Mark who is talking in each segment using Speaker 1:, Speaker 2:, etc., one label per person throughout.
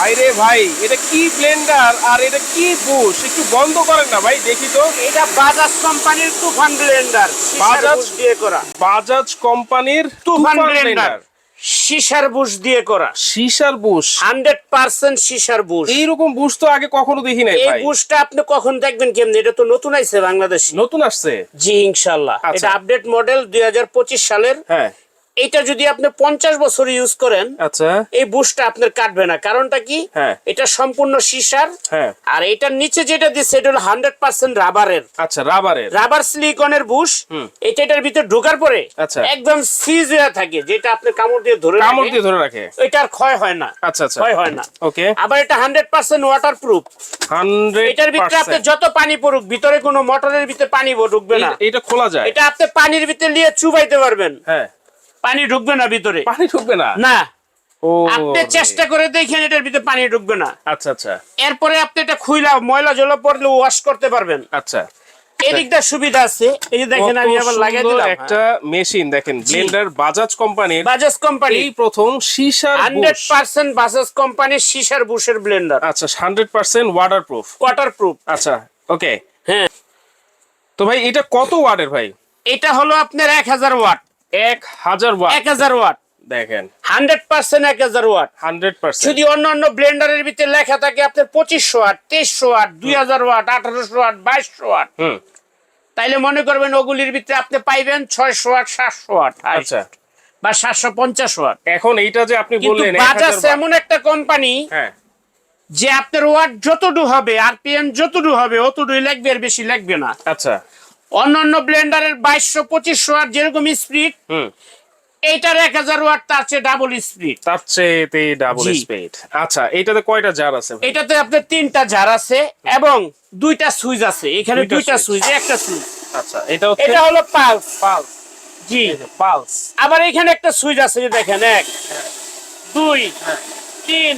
Speaker 1: ভাই রে ভাই এটা কি ব্লেন্ডার আর এটা কি বুশ একটু বন্ধ করেন না ভাই দেখি তো।
Speaker 2: এটা বাজাজ কোম্পানির তুফান ব্লেন্ডার
Speaker 1: বাজাজ?
Speaker 2: দিয়ে করা।
Speaker 1: বাজাজ কোম্পানির
Speaker 2: তুফান ব্লেন্ডার সিসার বুশ দিয়ে করা।
Speaker 1: সিসার বুশ
Speaker 2: হান্ড্রেড পার্সেন্ট সিসার বুশ
Speaker 1: এইরকম বুশ তো আগে কখনো দেখি নাই
Speaker 2: এই বুশটা আপনি কখন দেখবেন কেমনি? এটা তো নতুন আইছে বাংলাদেশে।
Speaker 1: নতুন আসছে?
Speaker 2: জি ইনশাল্লাহ।
Speaker 1: আচ্ছা।
Speaker 2: এটা আপডেট মডেল দুই হাজার পঁচিশ সালের।
Speaker 1: হ্যাঁ।
Speaker 2: এটা যদি আপনি পঞ্চাশ বছর ইউজ করেন
Speaker 1: আচ্ছা।
Speaker 2: এই বুশটা আপনার কাটবে না। কারণটা কি?
Speaker 1: হ্যাঁ।
Speaker 2: এটা সম্পূর্ণ সিসার।
Speaker 1: হ্যাঁ।
Speaker 2: আর এটার নিচে যেটা দিচ্ছে এটা হলো হান্ড্রেড পার্সেন্ট রাবারের
Speaker 1: আচ্ছা রাবারের
Speaker 2: রাবার সিলিকনের বুশ
Speaker 1: হুম।
Speaker 2: এটা এটার ভিতরে ঢোকার পরে
Speaker 1: আচ্ছা।
Speaker 2: একদম সিজ হয়ে থাকে যেটা আপনি কামড় দিয়ে ধরে
Speaker 1: কামড় দিয়ে ধরে রাখে।
Speaker 2: এটা আর ক্ষয় হয় না।
Speaker 1: আচ্ছা আচ্ছা।
Speaker 2: ক্ষয় হয় না।
Speaker 1: ওকে।
Speaker 2: আবার এটা হান্ড্রেড পার্সেন্ট ওয়াটার প্রুফ এটার ভিতরে আপনি যত পানি পড়ুক ভিতরে কোনো মোটরের ভিতরে পানি ঢুকবে না।
Speaker 1: এটা খোলা যায়।
Speaker 2: এটা আপনি পানির ভিতরে নিয়ে চুবাইতে পারবেন।
Speaker 1: হ্যাঁ।
Speaker 2: পানি ঢুকবে না ভিতরে।
Speaker 1: পানি ঢুকবে না?
Speaker 2: না। আপনি চেষ্টা করে দেখেন এটার ভিতরে পানি ঢুকবে না।
Speaker 1: আচ্ছা আচ্ছা।
Speaker 2: এরপরে আপনি এটা খুইলা ময়লা জল পড়লে ওয়াশ করতে পারবেন।
Speaker 1: আচ্ছা।
Speaker 2: এদিকটা সুবিধা আছে। এই যে দেখেন আমি আবার লাগিয়ে দিলাম।
Speaker 1: একটা মেশিন দেখেন ব্লেন্ডার বাজাজ কোম্পানির।
Speaker 2: বাজাজ কোম্পানি।
Speaker 1: এই প্রথম সিসার
Speaker 2: হান্ড্রেড
Speaker 1: বুশ
Speaker 2: পার্সেন্ট বাজাজ কোম্পানির সিসার বুশের ব্লেন্ডার।
Speaker 1: আচ্ছা hundred percent waterproof
Speaker 2: waterproof
Speaker 1: আচ্ছা ওকে
Speaker 2: হ্যাঁ।
Speaker 1: তো ভাই এটা কত ওয়াটের ভাই?
Speaker 2: এটা হলো আপনার এক হাজার ওয়াট।
Speaker 1: এক হাজার ওয়াট।
Speaker 2: এক হাজার ওয়াট।
Speaker 1: দেখেন।
Speaker 2: হান্ড্রেড পার্সেন্ট এক হাজার ওয়াট।
Speaker 1: Hundred percent.
Speaker 2: যদি অন্য অন্য ব্লেন্ডারের ভিতরে লেখা থাকে আপনার পঁচিশশো ওয়াট তেইশশো ওয়াট দুই হাজার ওয়াট আঠারোশো ওয়াট বাইশশো ওয়াট। তাইলে মনে করবেন ওগুলির ভিতরে আপনি পাইবেন ছয়শো ওয়াট সাতশো ওয়াট
Speaker 1: আচ্ছা।
Speaker 2: বা সাতশো পঞ্চাশ ওয়াট।
Speaker 1: এখন এইটা যে আপনি বললেন
Speaker 2: বাজাজ এমন একটা কোম্পানি
Speaker 1: হ্যাঁ।
Speaker 2: যে আপনার ওয়াট যতটু হবে আরপিএম যতটু হবে অতটুই লাগবে আর বেশি লাগবে না।
Speaker 1: আচ্ছা।
Speaker 2: অন্যান্য ব্লেন্ডারের বাইশশো পঁচিশশো ওয়াট যেরকম স্পিড
Speaker 1: হুম।
Speaker 2: এইটার এক হাজার ওয়াট তার চেয়ে ডাবল স্পিড
Speaker 1: তার চেয়ে ডাবল স্পিড আচ্ছা এটাতে কয়টা জার আছে?
Speaker 2: এটাতে আপনার তিনটা জার আছে এবং দুইটা সুইচ আছে। এখানে
Speaker 1: দুইটা সুইচ।
Speaker 2: একটা সুইচ।
Speaker 1: আচ্ছা এটা হচ্ছে
Speaker 2: এটা হলো পালস
Speaker 1: পালস
Speaker 2: জি।
Speaker 1: পালস
Speaker 2: আবার এখানে একটা সুইচ আছে যে দেখেন এক দুই তিন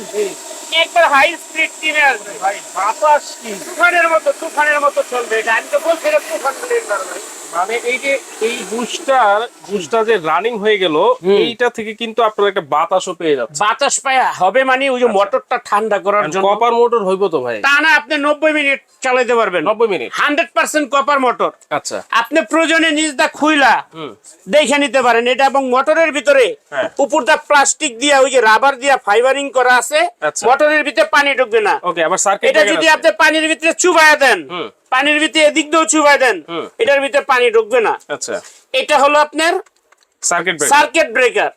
Speaker 2: একবার হাই স্পিড টিমে আসবে
Speaker 1: ভাই বাতাস কি?
Speaker 2: তুফানের মতো তুফানের মতো চলবে এটা। আমি তো বলছি তুফান ভাই।
Speaker 1: মানে এই যে এই বুস্টার বুস্টার যে রানিং হয়ে গেল এইটা থেকে কিন্তু আপনার একটা বাতাসও পেয়ে যাচ্ছে
Speaker 2: বাতাস পায়া হবে মানে ওই যে মোটরটা ঠান্ডা করার জন্য
Speaker 1: কপার মোটর হইব তো ভাই?
Speaker 2: তা না আপনি নব্বই মিনিট চালাতে পারবেন।
Speaker 1: নব্বই মিনিট।
Speaker 2: হান্ড্রেড পার্সেন্ট কপার মোটর
Speaker 1: আচ্ছা।
Speaker 2: আপনি প্রয়োজনে নিজ দা খুইলা দেখে নিতে পারেন। এটা এবং মোটরের ভিতরে। উপর দা প্লাস্টিক দিয়া ওই যে রাবার দিয়া ফাইবারিং করা আছে
Speaker 1: আচ্ছা।
Speaker 2: মোটরের ভিতরে পানি ঢুকবে না।
Speaker 1: ওকে আবার সার্কিট
Speaker 2: এটা যদি আপনি পানির ভিতরে চুবাইয়া দেন। পানির ভিতরে এদিক দিয়েও চুবাই দেন এটার ভিতরে পানি ঢুকবে না।
Speaker 1: আচ্ছা।
Speaker 2: এটা হলো আপনার
Speaker 1: circuit breaker.
Speaker 2: Circuit breaker.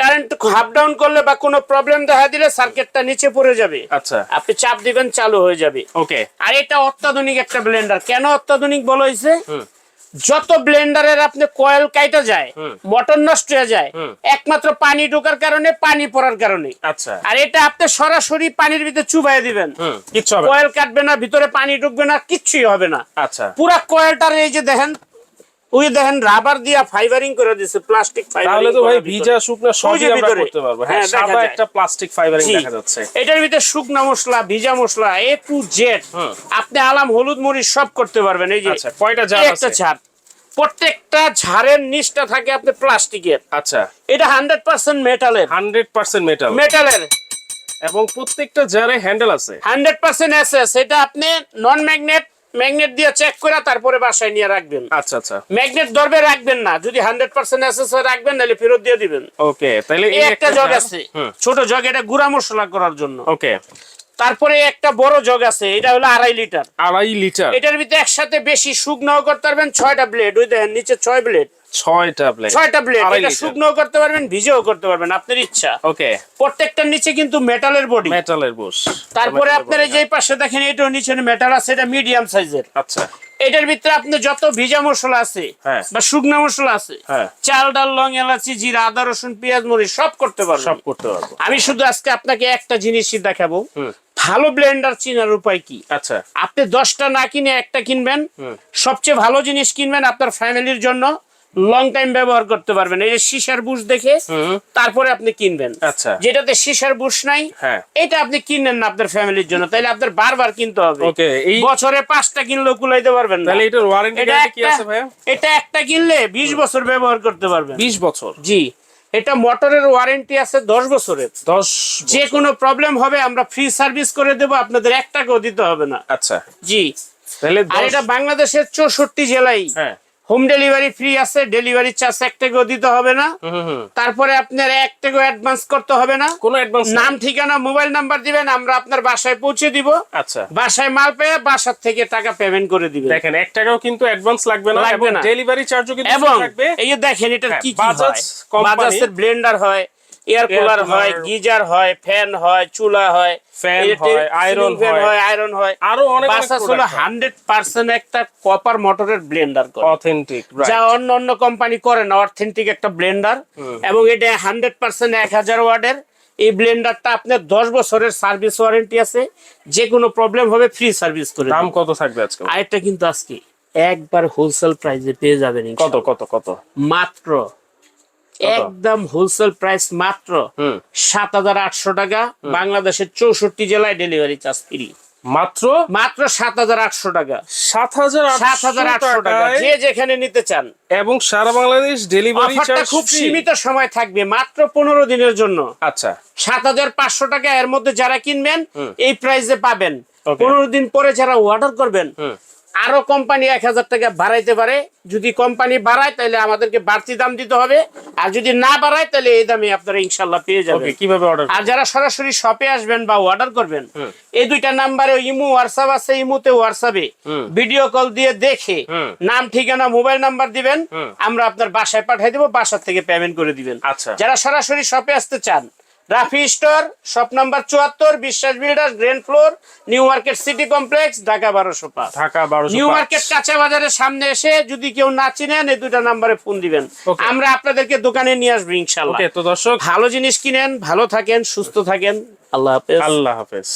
Speaker 2: Current half down করলে বা কোনো প্রবলেম দেখা দিলে সার্কিটটা নিচে পড়ে যাবে।
Speaker 1: আচ্ছা।
Speaker 2: আপনি চাপ দিবেন চালু হয়ে যাবে।
Speaker 1: ওকে।
Speaker 2: আর এটা অত্যাধুনিক একটা ব্লেন্ডার। কেন অত্যাধুনিক বলা হয়েছে? যত ব্লেন্ডারের আপনি কয়েল কাইটা যায়
Speaker 1: মটন
Speaker 2: মোটর নষ্ট হয়ে যায় একমাত্র পানি ঢোকার কারণে পানি পড়ার কারণে।
Speaker 1: আচ্ছা।
Speaker 2: আর এটা আপনি সরাসরি পানির ভিতরে চুবাই দিবেন। কয়েল কাটবে না ভিতরে পানি ঢুকবে না কিচ্ছুই হবে না।
Speaker 1: আচ্ছা।
Speaker 2: পুরা কয়েলটার এই যে দেখেন ওই দেখেন রাবার দিয়া ফাইবারিং করে প্লাস্টিক
Speaker 1: তাহলে তো ভাই ভিজা শুকনা সবই আমরা করতে পারব। হ্যাঁ
Speaker 2: হ্যাঁ,
Speaker 1: সাদা একটা প্লাস্টিক ফাইবারিং দেখা যাচ্ছে।
Speaker 2: এটার ভিতরে শুকনা মশলা ভিজা মশলা এ টু জেড আপনি আলাম হলুদ মরিচ সব করতে পারবেন। এই যে
Speaker 1: আচ্ছা কয়টা জার
Speaker 2: একটা প্রত্যেকটা ঝাড়ের নিচটা থাকে আপনি প্লাস্টিকের।
Speaker 1: আচ্ছা।
Speaker 2: এটা হান্ড্রেড পার্সেন্ট মেটালের
Speaker 1: হান্ড্রেড পার্সেন্ট মেটাল
Speaker 2: মেটালের
Speaker 1: এবং প্রত্যেকটা জারে হ্যান্ডেল আছে।
Speaker 2: হান্ড্রেড পার্সেন্ট এসএস এটা আপনি নন ম্যাগনেট ম্যাগনেট দিয়ে চেক করে তারপরে বাসায় নিয়ে রাখবেন।
Speaker 1: আচ্ছা আচ্ছা।
Speaker 2: ম্যাগনেট ধরবে রাখবেন না যদি হান্ড্রেড পার্সেন্ট এসে রাখবেন তাহলে ফেরত দিয়ে দিবেন।
Speaker 1: ওকে তাহলে
Speaker 2: এই একটা জগ আছে। ছোট জগ এটা গুঁড়া মশলা করার জন্য।
Speaker 1: ওকে
Speaker 2: তারপরে একটা বড় জগ আছে এটা হলো আড়াই লিটার।
Speaker 1: আড়াই লিটার।
Speaker 2: এটার ভিতরে একসাথে বেশি শুকনাও করতে পারবেন ছয়টা ব্লেড ওই দেখেন নিচে ছয় ব্লেড
Speaker 1: ছয়টা প্লেট
Speaker 2: ছয়টা ব্লেড এটা
Speaker 1: লিটার।
Speaker 2: করতে পারবেন ভিজেও করতে পারবেন আপনার ইচ্ছা।
Speaker 1: ওকে।
Speaker 2: প্রত্যেকটার নিচে কিন্তু মেটালের বডি
Speaker 1: মেটালের বুশ
Speaker 2: তারপরে আপনার এই যে পাশে দেখেন এটাও নিচে মেটাল আছে এটা মিডিয়াম সাইজের
Speaker 1: আচ্ছা।
Speaker 2: এটার ভিতরে আপনি যত ভিজা মশলা আছে। বা শুকনা মশলা আছে। চাল ডাল লং এলাচি জিরা আদা রসুন পেঁয়াজ মরিচ সব করতে পারবেন।
Speaker 1: সব করতে পারব।
Speaker 2: আমি শুধু আজকে আপনাকে একটা জিনিসই দেখাবো। ভালো ব্লেন্ডার চিনার উপায় কি?
Speaker 1: আচ্ছা।
Speaker 2: আপনি দশটা না কিনে একটা কিনবেন। সবচেয়ে ভালো জিনিস কিনবেন আপনার ফ্যামিলির জন্য। লং টাইম ব্যবহার করতে পারবেন। এই যে সিসার বুশ দেখে তারপরে আপনি কিনবেন।
Speaker 1: আচ্ছা।
Speaker 2: যেটাতে সিসার বুশ নাই
Speaker 1: হ্যাঁ।
Speaker 2: এটা আপনি কিনেন না আপনার ফ্যামিলির জন্য। তাইলে আপনার বারবার কিনতে হবে।
Speaker 1: ওকে এই
Speaker 2: বছরে পাঁচটা কিনলেও কুলাইতে পারবেন না।
Speaker 1: তাহলে এটার ওয়ারেন্টি কি আছে ভাইয়া?
Speaker 2: এটা একটা কিনলে বিশ বছর ব্যবহার করতে পারবেন।
Speaker 1: 20 বছর?
Speaker 2: জি। এটা মোটরের ওয়ারেন্টি আছে দশ বছরের।
Speaker 1: দশ
Speaker 2: যে কোনো প্রবলেম হবে আমরা ফ্রি সার্ভিস করে দেবো আপনাদের এক টাকাও দিতে হবে না।
Speaker 1: আচ্ছা।
Speaker 2: জি।
Speaker 1: তাহলে
Speaker 2: আর এটা বাংলাদেশের চৌষট্টি জেলায়
Speaker 1: হ্যাঁ।
Speaker 2: হোম ডেলিভারি ফ্রি আছে ডেলিভারি চার্জ এক টাকাও দিতে হবে না। তারপরে আপনার এক টাকাও অ্যাডভান্স করতে হবে না।
Speaker 1: কোনো অ্যাডভান্স
Speaker 2: নাম ঠিকানা মোবাইল নাম্বার দিবেন আমরা আপনার বাসায় পৌঁছে দিব।
Speaker 1: আচ্ছা।
Speaker 2: বাসায় মাল পেয়ে বাসার থেকে টাকা পেমেন্ট করে দিবেন।
Speaker 1: দেখেন এক টাকাও কিন্তু অ্যাডভান্স লাগবে না
Speaker 2: লাগবে না।
Speaker 1: ডেলিভারি চার্জও কিন্তু লাগবে।
Speaker 2: এই দেখেন এটা
Speaker 1: হ্যাঁ,
Speaker 2: কি কি হয়? বাজাজের ব্লেন্ডার হয় এয়ার কুলার হয় গিজার হয় ফ্যান হয় চুলা হয় যে
Speaker 1: হয়,
Speaker 2: fan
Speaker 1: হয়।
Speaker 2: আয়রন হয়।
Speaker 1: আরও অনেক
Speaker 2: বাসাস হলো হান্ড্রেড পার্সেন্ট একটা কপার মোটরের ব্লেন্ডার করে।
Speaker 1: অথেন্টিক
Speaker 2: যা অন্য অন্য কোম্পানি করে না অথেন্টিক একটা ব্লেন্ডার এবং এটা হান্ড্রেড পার্সেন্ট এক হাজার ওয়ার্ডের এই ব্লেন্ডারটা আপনার দশ বছরের সার্ভিস ওয়ারেন্টি আছে। যে কোনো প্রবলেম হবে ফ্রি সার্ভিস করে
Speaker 1: দাম কত থাকবে আজকে?
Speaker 2: আরেকটা কিন্তু আজকে একবার হোলসেল প্রাইসে পেয়ে যাবেন
Speaker 1: কত কত কত?
Speaker 2: মাত্র একদম হোলসেল প্রাইস মাত্র সাত হাজার আটশো টাকা বাংলাদেশের চৌষট্টি জেলায় ডেলিভারি চার্জ ফ্রি
Speaker 1: মাত্র?
Speaker 2: মাত্র সাত হাজার আটশো টাকা।
Speaker 1: সাত হাজার
Speaker 2: সাত হাজার আটশো টাকা যে যেখানে নিতে চান।
Speaker 1: এবং সারা বাংলাদেশ ডেলিভারি চার্জ
Speaker 2: খুব সীমিত সময় থাকবে মাত্র পনেরো দিনের জন্য।
Speaker 1: আচ্ছা।
Speaker 2: সাত হাজার পাঁচশো টাকা এর মধ্যে যারা কিনবেন। এই প্রাইসে পাবেন। পনেরো দিন পরে যারা অর্ডার করবেন আরও কোম্পানি এক হাজার টাকা বাড়াইতে পারে। যদি কোম্পানি বাড়ায় তাহলে আমাদেরকে বাড়তি দাম দিতে হবে। আর যদি না বাড়ায় তাহলে এই দামে আপনারা ইনশাল্লাহ পেয়ে যাবেন।
Speaker 1: কীভাবে অর্ডার
Speaker 2: আর যারা সরাসরি শপে আসবেন বা অর্ডার করবেন এই দুইটা নাম্বারে ইমু হোয়াটসঅ্যাপ আছে ইমোতে হোয়াটসঅ্যাপে ভিডিও কল দিয়ে দেখে নাম ঠিকানা মোবাইল নাম্বার দিবেন। আমরা আপনার বাসায় পাঠিয়ে দেবো বাসা থেকে পেমেন্ট করে দিবেন।
Speaker 1: আচ্ছা।
Speaker 2: যারা সরাসরি শপে আসতে চান রাফি স্টোর শপ নাম্বার চুয়াত্তর Biswas builder grain floor new market city complex Dhaka বারোশো পাঁচ
Speaker 1: ঢাকা বারো
Speaker 2: নিউ মার্কেট কাঁচা বাজারের সামনে এসে যদি কেউ না চিনেন এই দুটা নাম্বারে ফোন দিবেন. আমরা আপনাদেরকে দোকানে নিয়ে আসব ইনশাল্লাহ
Speaker 1: তো দর্শক
Speaker 2: ভালো জিনিস কিনেন ভালো থাকেন সুস্থ থাকেন। আল্লাহ হাফেজ।
Speaker 1: আল্লাহ হাফেজ।